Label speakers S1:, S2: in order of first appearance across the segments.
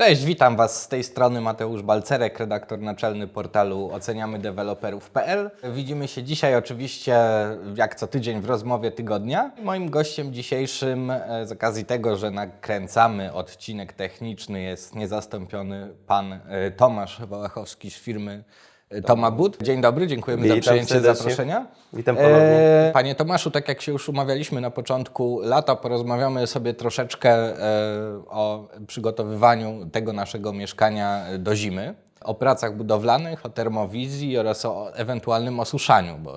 S1: Cześć, witam Was z tej strony Mateusz Balcerek, redaktor naczelny portalu oceniamydeweloperów.pl. Widzimy się dzisiaj oczywiście jak co tydzień w rozmowie tygodnia. Moim gościem dzisiejszym e, z okazji tego, że nakręcamy odcinek techniczny jest niezastąpiony pan e, Tomasz Wałachowski z firmy Toma But. Dzień dobry, dziękujemy za
S2: Witam
S1: przyjęcie
S2: serdecznie.
S1: zaproszenia.
S2: Witam ponownie.
S1: E, Panie Tomaszu, tak jak się już umawialiśmy na początku lata, porozmawiamy sobie troszeczkę e, o przygotowywaniu tego naszego mieszkania do zimy, o pracach budowlanych, o termowizji oraz o ewentualnym osuszaniu, bo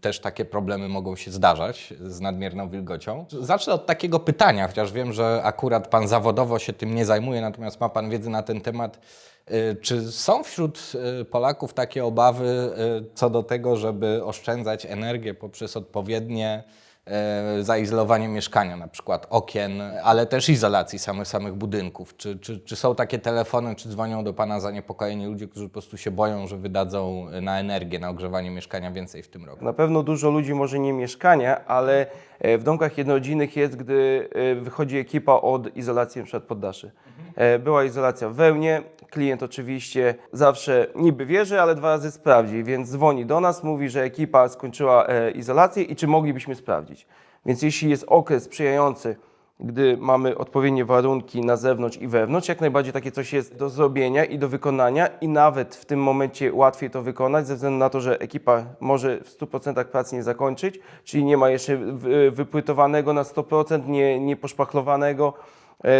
S1: też takie problemy mogą się zdarzać z nadmierną wilgocią. Zacznę od takiego pytania, chociaż wiem, że akurat Pan zawodowo się tym nie zajmuje, natomiast ma Pan wiedzę na ten temat. Y, Czy są wśród y, Polaków takie obawy y, co do tego, żeby oszczędzać energię poprzez odpowiednie zaizolowanie mieszkania, na przykład okien, ale też izolacji samych, samych budynków? Czy, czy, czy są takie telefony, czy dzwonią do Pana zaniepokojeni ludzie, którzy po prostu się boją, że wydadzą na energię, na ogrzewanie mieszkania więcej w tym roku?
S2: Na pewno dużo ludzi może nie mieszkania, ale e, w domkach jednorodzinnych jest, gdy e, wychodzi ekipa od izolacji np. poddaszy. E, Była izolacja w wełnie, klient oczywiście zawsze niby wierzy, ale dwa razy sprawdzi, więc dzwoni do nas, mówi, że ekipa skończyła e, izolację i czy moglibyśmy sprawdzić. Więc jeśli jest okres sprzyjający, gdy mamy odpowiednie warunki na zewnątrz i wewnątrz, jak najbardziej takie coś jest do zrobienia i do wykonania i nawet w tym momencie łatwiej to wykonać ze względu na to, że ekipa może w 100% pracy nie zakończyć, czyli nie ma jeszcze wy- wypłytowanego na 100%, nie, nie poszpachlowanego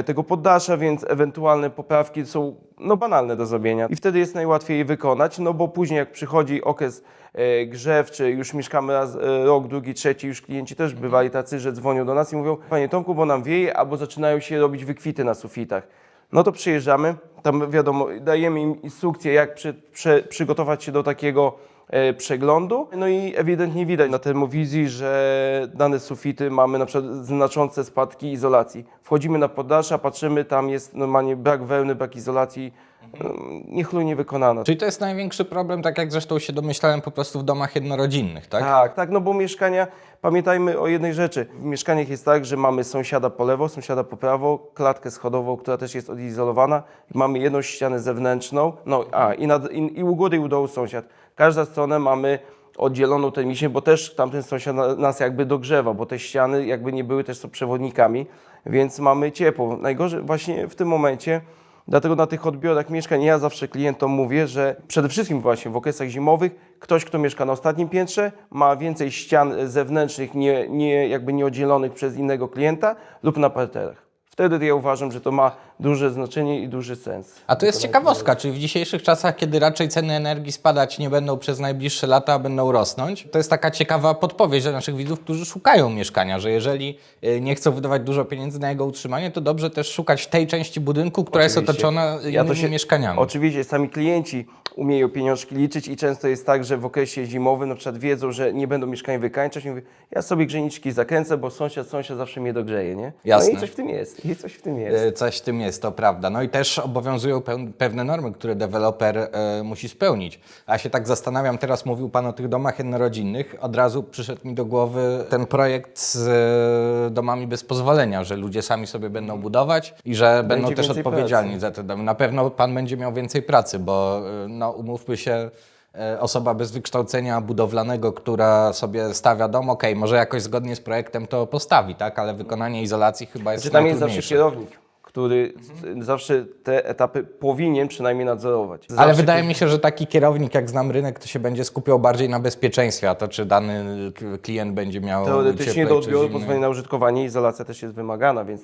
S2: tego poddasza, więc ewentualne poprawki są no, banalne do zrobienia. I wtedy jest najłatwiej je wykonać, no bo później jak przychodzi okres e, grzewczy, już mieszkamy raz, e, rok, drugi, trzeci, już klienci też bywali tacy, że dzwonią do nas i mówią, panie Tomku, bo nam wieje, albo zaczynają się robić wykwity na sufitach. No to przyjeżdżamy, tam wiadomo, dajemy im instrukcję, jak przy, prze, przygotować się do takiego e, przeglądu. No i ewidentnie widać na termowizji, że dane sufity mamy na przykład znaczące spadki izolacji. Wchodzimy na poddasza, patrzymy, tam jest normalnie brak wełny, brak izolacji, mhm. niechlujnie wykonana.
S1: Czyli to jest największy problem, tak jak zresztą się domyślałem, po prostu w domach jednorodzinnych, tak?
S2: Tak, tak, no bo mieszkania, pamiętajmy o jednej rzeczy. W mieszkaniach jest tak, że mamy sąsiada po lewo, sąsiada po prawo, klatkę schodową, która też jest odizolowana. Mamy jedną ścianę zewnętrzną, no a i, nad, i, i u góry i u dołu sąsiad. Każda strona mamy oddzieloną termicznie, bo też tamten sąsiad na- nas jakby dogrzewa, bo te ściany jakby nie były też są przewodnikami, więc mamy ciepło. Najgorzej właśnie w tym momencie Dlatego na tych odbiorach mieszkań ja zawsze klientom mówię, że przede wszystkim właśnie w okresach zimowych ktoś, kto mieszka na ostatnim piętrze, ma więcej ścian zewnętrznych, nie, nie, jakby nieoddzielonych przez innego klienta lub na parterach. Wtedy ja uważam, że to ma duże znaczenie i duży sens.
S1: A to jest ciekawostka, czyli w dzisiejszych czasach, kiedy raczej ceny energii spadać nie będą przez najbliższe lata, a będą rosnąć, to jest taka ciekawa podpowiedź dla naszych widzów, którzy szukają mieszkania, że jeżeli y, nie chcą wydawać dużo pieniędzy na jego utrzymanie, to dobrze też szukać tej części budynku, która jest
S2: Oczywiście.
S1: otoczona innymi mieszkaniami.
S2: Oczywiście sami klienci umieją pieniążki liczyć i często jest tak, że w okresie zimowym na przykład wiedzą, że nie będą mieszkań wykańczać i mówią, ja sobie grzejniczki zakręcę, bo sąsiad, sąsiad zawsze mnie dogrzeje, nie?
S1: Jasne.
S2: No i coś w tym jest, i coś w tym jest.
S1: Y, Coś w tym jest, to prawda. No i też obowiązują pewne normy, które deweloper e, musi spełnić. A się tak zastanawiam, teraz mówił Pan o tych domach jednorodzinnych, od razu przyszedł mi do głowy ten projekt z e, domami bez pozwolenia, że ludzie sami sobie będą budować i że będą też odpowiedzialni
S2: pracy.
S1: za te domy. Na pewno Pan będzie miał więcej pracy, bo e, no, umówmy się, osoba bez wykształcenia budowlanego, która sobie stawia dom, okej, może jakoś zgodnie z projektem to postawi, tak, ale wykonanie izolacji chyba jest
S2: Że tam jest zawsze kierownik, który z- zawsze te etapy powinien przynajmniej nadzorować.
S1: Ale
S2: Zawsze
S1: wydaje
S2: ktoś-
S1: mi się, że taki kierownik, jak znam rynek, to się będzie skupiał bardziej na bezpieczeństwie, a to czy dany klient będzie miał
S2: Teoretycznie do odbioru pozwolenie na użytkowanie izolacja też jest wymagana, więc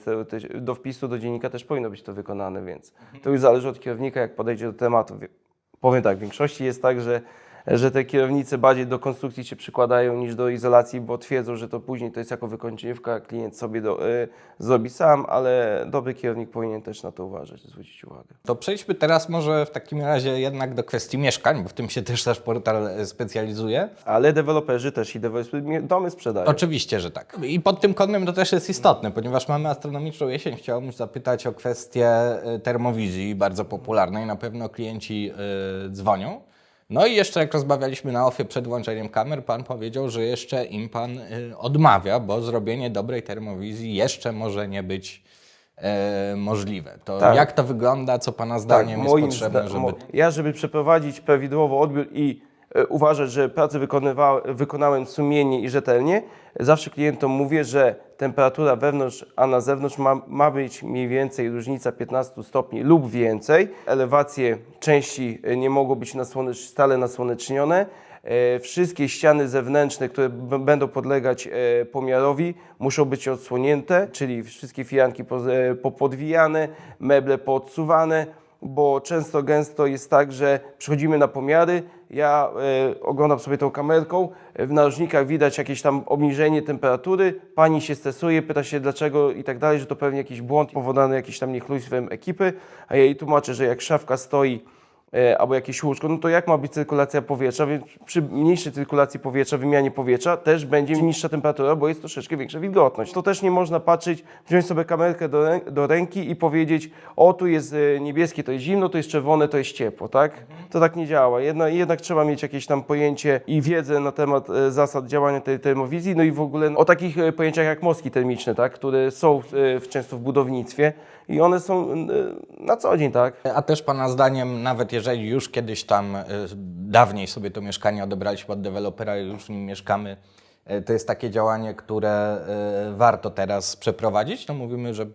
S2: do wpisu do dziennika też powinno być to wykonane, więc to już zależy od kierownika, jak podejdzie do tematu. Wie- Powiem tak, w większości jest tak, że, że te kierownicy bardziej do konstrukcji się przykładają niż do izolacji, bo twierdzą, że to później to jest jako wykończeniówka, klient sobie do, y, zrobi sam, ale dobry kierownik powinien też na to uważać, zwrócić uwagę.
S1: To przejdźmy teraz może w takim razie jednak do kwestii mieszkań, bo w tym się też nasz portal e, specjalizuje.
S2: Ale deweloperzy też i deweloperzy domy sprzedają.
S1: Oczywiście, że tak. I pod tym kątem to też jest istotne, ponieważ mamy astronomiczną jesień. Chciałbym zapytać o kwestię e, termowizji, bardzo popularnej. Na pewno klienci e, dzwonią. No i jeszcze jak rozmawialiśmy na ofie przed włączeniem kamer, pan powiedział, że jeszcze im pan e, odmawia, bo zrobienie dobrej termowizji jeszcze może nie być e, możliwe. To
S2: Tak.
S1: jak to wygląda, co Pana zdaniem jest potrzebne,
S2: zda-
S1: żeby...
S2: Ja, żeby przeprowadzić prawidłowo odbiór i uważać, że pracę wykonałem sumiennie i rzetelnie, zawsze klientom mówię, że temperatura wewnątrz, a na zewnątrz ma, ma być mniej więcej różnica 15 stopni lub więcej. Elewacje części e, nie mogą być nasłonecz, stale nasłonecznione. E, Wszystkie ściany zewnętrzne, które będą podlegać e, pomiarowi, muszą być odsłonięte, czyli wszystkie e, popodwijane, meble poodsuwane, bo często gęsto jest tak, że przychodzimy na pomiary, ja e, oglądam sobie tą kamerką, w narożnikach widać jakieś tam obniżenie temperatury, pani się stresuje, pyta się dlaczego i tak dalej, że to pewnie jakiś błąd powodany jakimś tam niechlujstwem ekipy, a ja jej tłumaczę, że jak szafka stoi albo jakieś łóżko, no to jak ma być cyrkulacja powietrza? Więc przy mniejszej cyrkulacji powietrza, wymianie powietrza też będzie niższa temperatura, bo jest troszeczkę większa wilgotność. To też nie można patrzeć, wziąć sobie kamerkę do, rę- do ręki i powiedzieć, o tu jest e, niebieskie, to jest zimno, to jest czerwone, to jest ciepło, tak? To tak nie działa. Jedna, jednak trzeba mieć jakieś tam pojęcie i wiedzę na temat e, zasad działania tej termowizji, no i w ogóle o takich e, pojęciach jak moski termiczne, tak? Które są e, w, często w budownictwie i one są e, na co dzień, tak?
S1: A też Pana zdaniem, nawet jeżeli już kiedyś tam y, dawniej sobie to mieszkanie odebraliśmy od dewelopera i już w nim mieszkamy, y, to jest takie działanie, które y, warto teraz przeprowadzić? No mówimy, że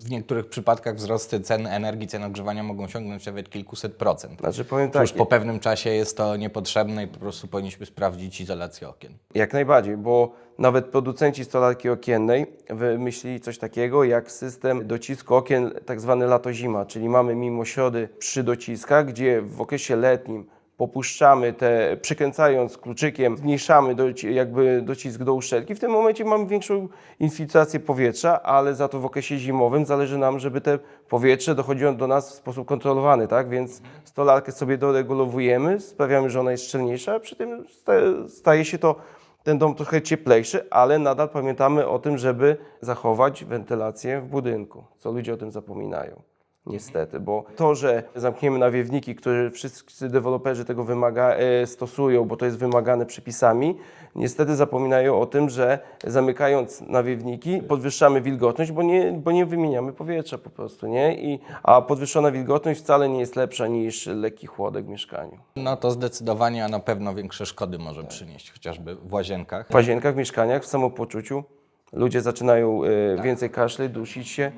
S1: w niektórych przypadkach wzrosty cen energii, cen ogrzewania mogą sięgnąć nawet kilkuset procent.
S2: Znaczy powiem tak,
S1: już po pewnym czasie jest to niepotrzebne i po prostu powinniśmy sprawdzić izolację okien.
S2: Jak najbardziej, bo nawet producenci stolarki okiennej wymyślili coś takiego jak system docisku okien, tak zwany lato-zima, czyli mamy mimośrody przy dociskach, gdzie w okresie letnim popuszczamy te, przykręcając kluczykiem, zmniejszamy doci- jakby docisk do uszczelki. W tym momencie mamy większą infiltrację powietrza, ale za to w okresie zimowym zależy nam, żeby te powietrze dochodziło do nas w sposób kontrolowany, tak? Więc stolarkę sobie doregulowujemy, sprawiamy, że ona jest szczelniejsza, a przy tym sta- staje się to ten dom trochę cieplejszy, ale nadal pamiętamy o tym, żeby zachować wentylację w budynku, co ludzie o tym zapominają. Niestety, bo to, że zamkniemy nawiewniki, które wszyscy deweloperzy tego wymaga, e, stosują, bo to jest wymagane przepisami, niestety zapominają o tym, że zamykając nawiewniki podwyższamy wilgotność, bo nie, bo nie wymieniamy powietrza po prostu, nie? I, a podwyższona wilgotność wcale nie jest lepsza niż lekki chłodek w mieszkaniu.
S1: No to zdecydowanie, a na pewno większe szkody może przynieść, chociażby w łazienkach.
S2: W łazienkach, w mieszkaniach, w samopoczuciu ludzie zaczynają e, więcej kaszleć, dusić się,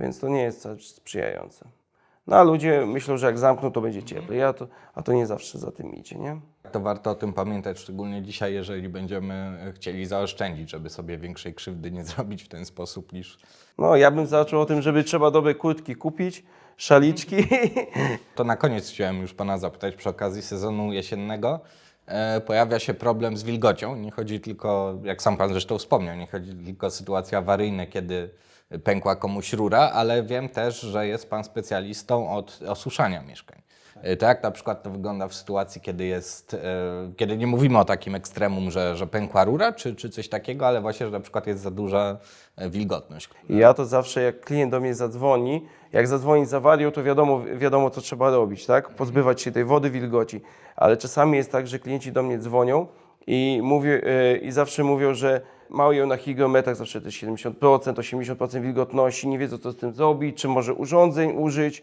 S2: więc to nie jest sprzyjające. No a ludzie myślą, że jak zamkną, to będzie cieplej, a to, a to nie zawsze za tym idzie, nie?
S1: To warto o tym pamiętać, szczególnie dzisiaj, jeżeli będziemy chcieli zaoszczędzić, żeby sobie większej krzywdy nie zrobić w ten sposób niż.
S2: No ja bym zaczął o tym, żeby trzeba dobre kurtki kupić, szaliczki.
S1: To na koniec chciałem już Pana zapytać przy okazji sezonu jesiennego. E, pojawia się problem z wilgocią. Nie chodzi tylko, jak sam Pan zresztą wspomniał, nie chodzi tylko o sytuacje awaryjne, kiedy pękła komuś rura, ale wiem też, że jest Pan specjalistą od osuszania mieszkań. E, To jak na przykład to wygląda w sytuacji, kiedy jest, e, kiedy nie mówimy o takim ekstremum, że, że pękła rura, czy, czy coś takiego, ale właśnie, że na przykład jest za duża e, wilgotność.
S2: Ja to zawsze, jak klient do mnie zadzwoni, jak zadzwoni z awarią, to wiadomo, wiadomo co trzeba robić, tak? Pozbywać się tej wody, wilgoci. Ale czasami jest tak, że klienci do mnie dzwonią i, mówię, i zawsze mówią, że mają na hygrometrach zawsze te 70%, 80% wilgotności, nie wiedzą co z tym zrobić, czy może urządzeń użyć.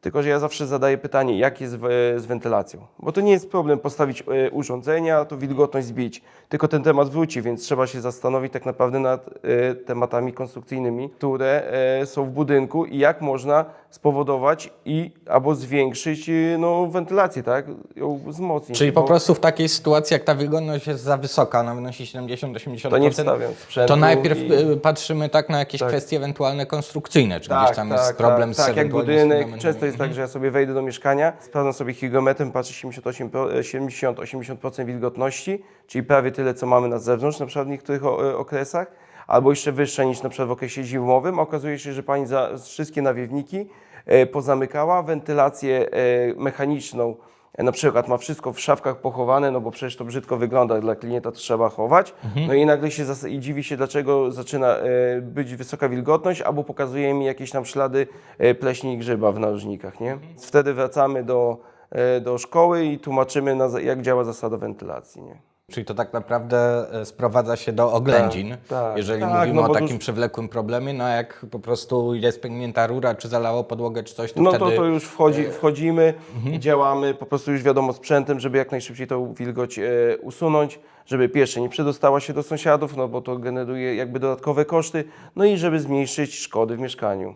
S2: Tylko, że ja zawsze zadaję pytanie, jak jest w, z wentylacją. Bo to nie jest problem postawić e, urządzenia, to wilgotność zbić. Tylko ten temat wróci, więc trzeba się zastanowić tak naprawdę nad e, tematami konstrukcyjnymi, które e, są w budynku i jak można spowodować i albo zwiększyć e, no, wentylację, tak? Ją wzmocnić.
S1: Czyli po prostu w takiej sytuacji, jak ta wilgotność jest za wysoka, ona wynosi 70-80%,
S2: To nie wstawiam
S1: to najpierw
S2: i-
S1: patrzymy tak na jakieś
S2: Tak.
S1: kwestie ewentualnie konstrukcyjne, czy gdzieś tam jest problem
S2: tak,
S1: z
S2: tak, jak budynek. Często jest tak, że ja sobie wejdę do mieszkania, sprawdzam sobie hygrometrem, patrzę 78, pro- e, 70-80% wilgotności, czyli prawie tyle, co mamy na zewnątrz, na przykład w niektórych e, okresach, albo jeszcze wyższa niż na przykład w okresie zimowym. Okazuje się, że pani za wszystkie nawiewniki e, pozamykała, wentylację mechaniczną na przykład ma wszystko w szafkach pochowane, no bo przecież to brzydko wygląda, dla klienta to trzeba chować. No i nagle się zas- i dziwi się, dlaczego zaczyna e, być wysoka wilgotność, albo pokazuje mi jakieś tam ślady e, pleśni i grzyba w narożnikach, nie? Wtedy wracamy do, e, do szkoły i tłumaczymy, na, za- jak działa zasada wentylacji, nie?
S1: Czyli to tak naprawdę e, sprowadza się do oględzin,
S2: tak,
S1: jeżeli
S2: tak,
S1: mówimy
S2: no
S1: o takim
S2: już-
S1: przewlekłym problemie, no jak po prostu jest pęknięta rura, czy zalało podłogę, czy coś, to
S2: No
S1: wtedy...
S2: to, to już wchodzi, wchodzimy,
S1: Mhm.
S2: działamy po prostu już wiadomo sprzętem, żeby jak najszybciej tą wilgoć e, usunąć, żeby pierwsze nie przedostała się do sąsiadów, no bo to generuje jakby dodatkowe koszty, no i żeby zmniejszyć szkody w mieszkaniu.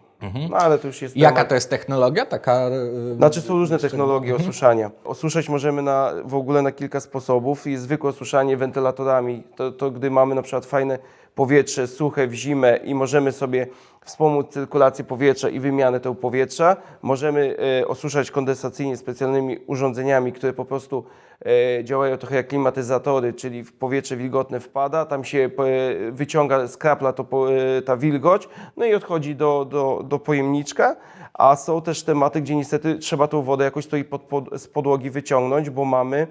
S2: No ale to już jest
S1: Mhm. Jaka
S2: temat.
S1: to jest technologia? Taka... e,
S2: Znaczy są różne technologie osuszania. Osuszać możemy na, w ogóle na kilka sposobów. Jest zwykłe osuszanie wentylatorami. To, to gdy mamy na przykład fajne powietrze, suche w zimę i możemy sobie wspomóc cyrkulację powietrza i wymianę tego powietrza. Możemy e, osuszać kondensacyjnie specjalnymi urządzeniami, które po prostu e, działają trochę jak klimatyzatory, czyli w powietrze wilgotne wpada, tam się e, wyciąga, skrapla to, ta wilgoć, no i odchodzi do, do, do pojemniczka. A są też tematy, gdzie niestety trzeba tą wodę jakoś tutaj pod, pod, z podłogi wyciągnąć, bo mamy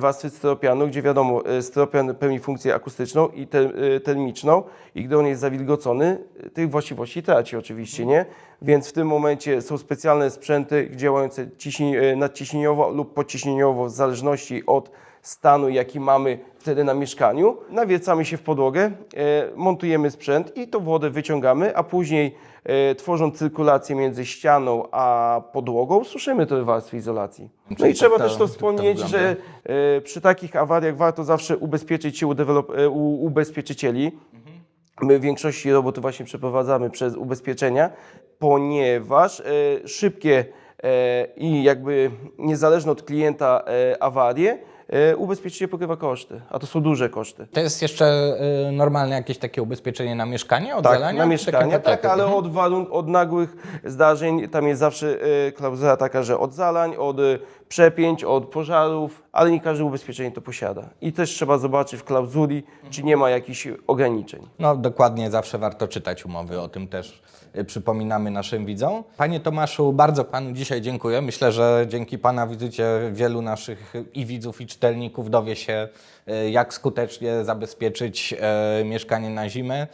S2: warstwy styropianu, gdzie wiadomo, e, styropian pełni funkcję akustyczną i e, termiczną i gdy on jest zawilgocony, e, tych właściwości traci oczywiście, nie? Więc w tym momencie są specjalne sprzęty działające ciśni, e, nadciśnieniowo lub podciśnieniowo w zależności od stanu, jaki mamy wtedy na mieszkaniu. Nawiecamy się w podłogę, e, montujemy sprzęt i tą wodę wyciągamy, a później e, tworząc cyrkulację między ścianą a podłogą, suszymy te warstwy izolacji. No
S1: Czyli
S2: i trzeba
S1: to-
S2: też to
S1: to
S2: wspomnieć, że e, przy takich awariach warto zawsze ubezpieczyć się u, u ubezpieczycieli. My w większości roboty właśnie przeprowadzamy przez ubezpieczenia, ponieważ szybkie i jakby niezależne od klienta awarie ubezpieczyciel pokrywa koszty, a to są duże koszty.
S1: To jest jeszcze y, normalne jakieś takie ubezpieczenie na mieszkanie od
S2: Tak,
S1: zalania?
S2: na mieszkanie,
S1: takie
S2: tak, ale
S1: Mhm.
S2: od, warun- od nagłych zdarzeń tam jest zawsze e, klauzula taka, że od zalań, od e, przepięć, od pożarów, ale nie każde ubezpieczenie to posiada. I też trzeba zobaczyć w klauzuli, czy nie ma jakichś ograniczeń.
S1: No dokładnie, zawsze warto czytać umowy, o tym też y, przypominamy naszym widzom. Panie Tomaszu, bardzo Panu dzisiaj dziękuję. Myślę, że dzięki Pana wizycie wielu naszych i widzów, i czytelników dowie się, y, jak skutecznie zabezpieczyć e, mieszkanie na zimę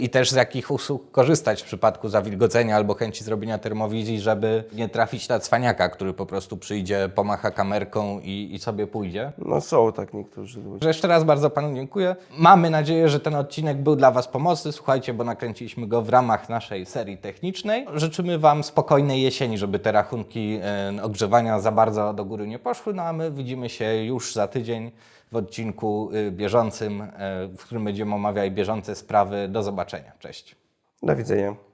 S1: i też z jakich usług korzystać w przypadku zawilgocenia albo chęci zrobienia termowizji, żeby nie trafić na cwaniaka, który po prostu przyjdzie, pomacha kamerką i, i sobie pójdzie.
S2: No są tak niektórzy ludzie.
S1: Że Jeszcze raz bardzo Panu dziękuję. Mamy nadzieję, że ten odcinek był dla Was pomocny. Słuchajcie, bo nakręciliśmy go w ramach naszej serii technicznej. Życzymy Wam spokojnej jesieni, żeby te rachunki e, ogrzewania za bardzo do góry nie poszły. No a my widzimy się już za tydzień w odcinku e, bieżącym, e, w którym będziemy omawiali bieżące sprawy. Do zobaczenia. Cześć.
S2: Do widzenia.